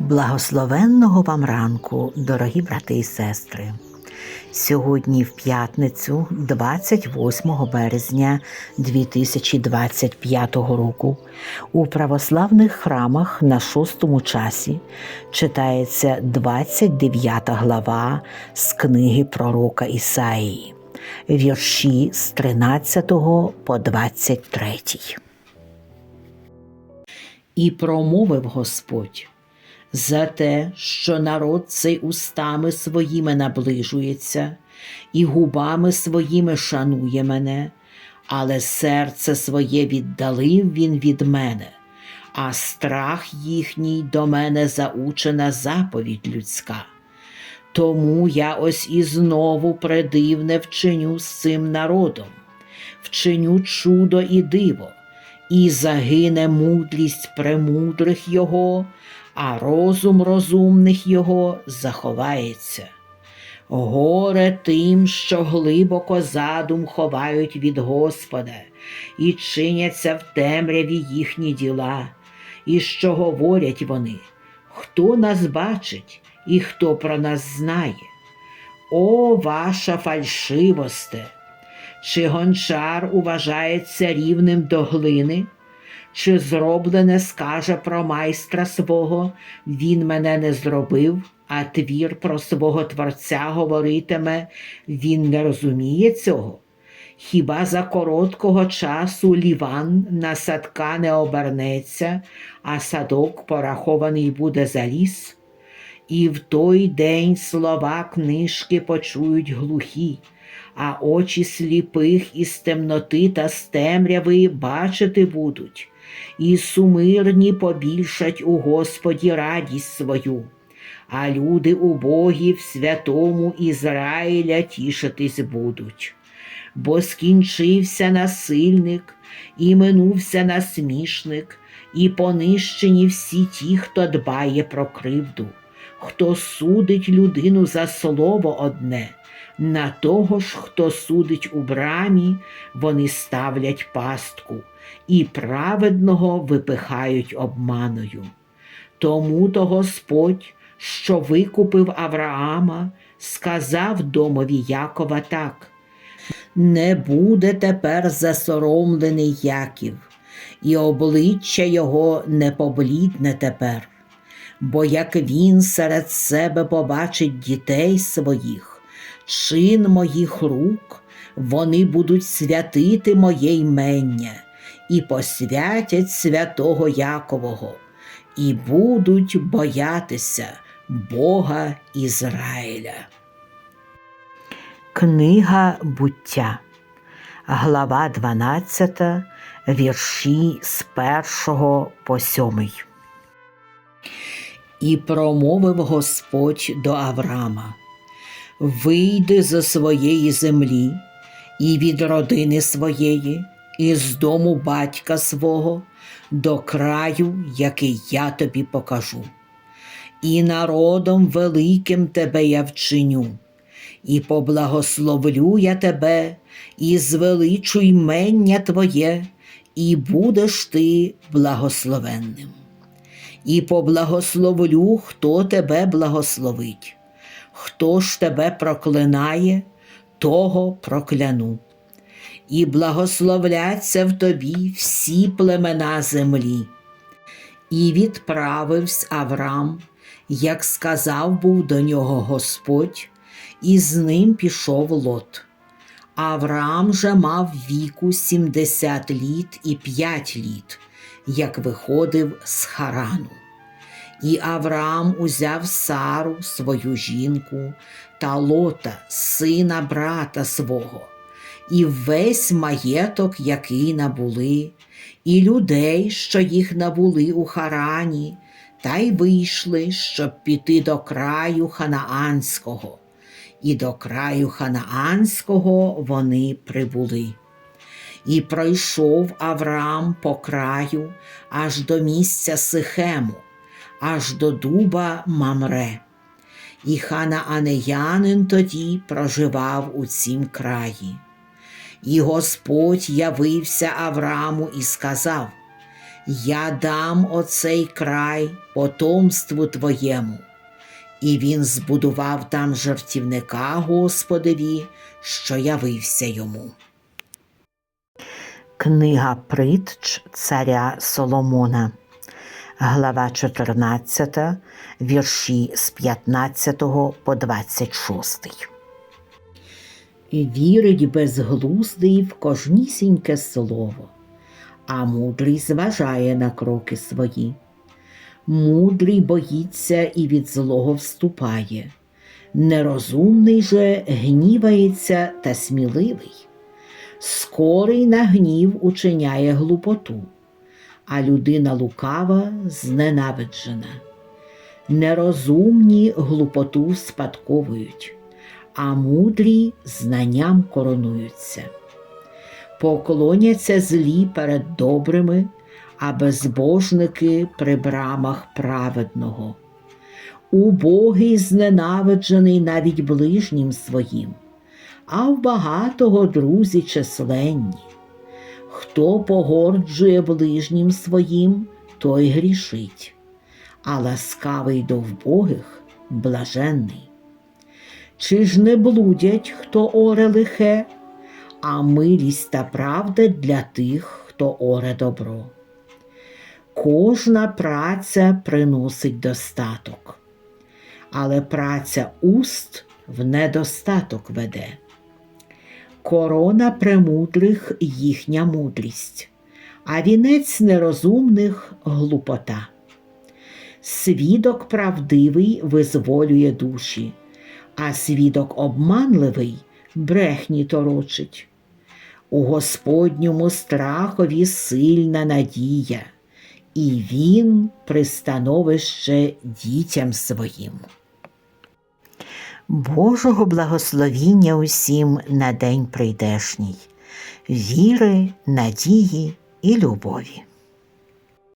Благословенного вам ранку, дорогі брати і сестри. Сьогодні в п'ятницю, 28 березня 2025 року, у православних храмах на шостому часі читається 29 глава з книги пророка Ісаїї, вірші з 13 по 23. І промовив Господь за те, що народ цей устами своїми наближується, і губами своїми шанує мене, але серце своє віддалив він від мене, а страх їхній до мене заучена заповідь людська. Тому я ось і знову предивне вчиню з цим народом, вчиню чудо і диво, і загине мудрість премудрих його, а розум розумних його заховається. Горе тим, що глибоко задум ховають від Господа, і чиняться в темряві їхні діла, і що говорять вони, хто нас бачить і хто про нас знає. О, ваша фальшивосте! Чи гончар уважається рівним до глини? Чи зроблене скаже про майстра свого, він мене не зробив, а твір про свого Творця говоритиме, він не розуміє цього? Хіба за короткого часу ліван на садка не обернеться, а садок порахований буде за ліс? І в той день слова книжки почують глухі, а очі сліпих із темноти та з темряви бачити будуть, і сумирні побільшать у Господі радість свою, а люди убогі в святому Ізраїля тішитись будуть. Бо скінчився насильник, і минувся насмішник, і понищені всі ті, хто дбає про кривду. Хто судить людину за слово одне, на того ж, хто судить у брамі, вони ставлять пастку, і праведного випихають обманою. Тому то Господь, що викупив Авраама, сказав домові Якова так: Не буде тепер засоромлений Яків, і обличчя його не поблідне тепер бо як він серед себе побачить дітей своїх, чин моїх рук, вони будуть святити моє ймення і посвятять святого Якового, і будуть боятися Бога Ізраїля. Книга буття, глава 12, вірші з 1 по 7. І промовив Господь до Авраама: Вийди зі своєї землі і від родини своєї, і з дому батька свого до краю, який я тобі покажу. І народом великим тебе я вчиню, і поблагословлю я тебе, і звеличу ймення твоє, і будеш ти благословенним і поблагословлю, хто тебе благословить. Хто ж тебе проклинає, того прокляну. І благословляться в тобі всі племена землі. І відправився Авраам, як сказав був до нього Господь, і з ним пішов лот. Авраам же мав віку сімдесят літ і п'ять літ як виходив з Харану. І Авраам узяв Сару, свою жінку, та лота, сина брата свого, і весь маєток, який набули, і людей, що їх набули у Харані, та й вийшли, щоб піти до краю Ханаанського, і до краю Ханаанського вони прибули. І пройшов Авраам по краю аж до місця Сихему, аж до дуба Мамре. І ханаанеянин тоді проживав у цім краї. І Господь явився Аврааму і сказав: Я дам оцей край потомству твоєму. І він збудував там жартівника Господеві, що явився йому. Книга притч царя Соломона, глава 14, вірші з 15 по 26. І вірить безглуздий в кожнісіньке слово, а мудрий зважає на кроки свої. Мудрий боїться і від злого вступає, нерозумний же гнівається та сміливий. Скорий на гнів учиняє глупоту, а людина лукава зненавиджена. Нерозумні глупоту спадковують, а мудрі знанням коронуються. Поклоняться злі перед добрими, а безбожники при брамах праведного. Убогий зненавиджений навіть ближнім своїм, а в багатого друзі численні. Хто погорджує ближнім своїм, той грішить, а ласкавий до вбогих блаженний. Чи ж не блудять, хто оре лихе, а милість та правда для тих, хто оре добро. Кожна праця приносить достаток, але праця уст в недостаток веде. Корона премудрих їхня мудрість, а вінець нерозумних глупота. Свідок правдивий визволює душі, а свідок обманливий брехні торочить. У Господньому страхові сильна надія, і він пристановище дітям своїм. Божого благословіння усім на день прийдешній, віри, надії і любові.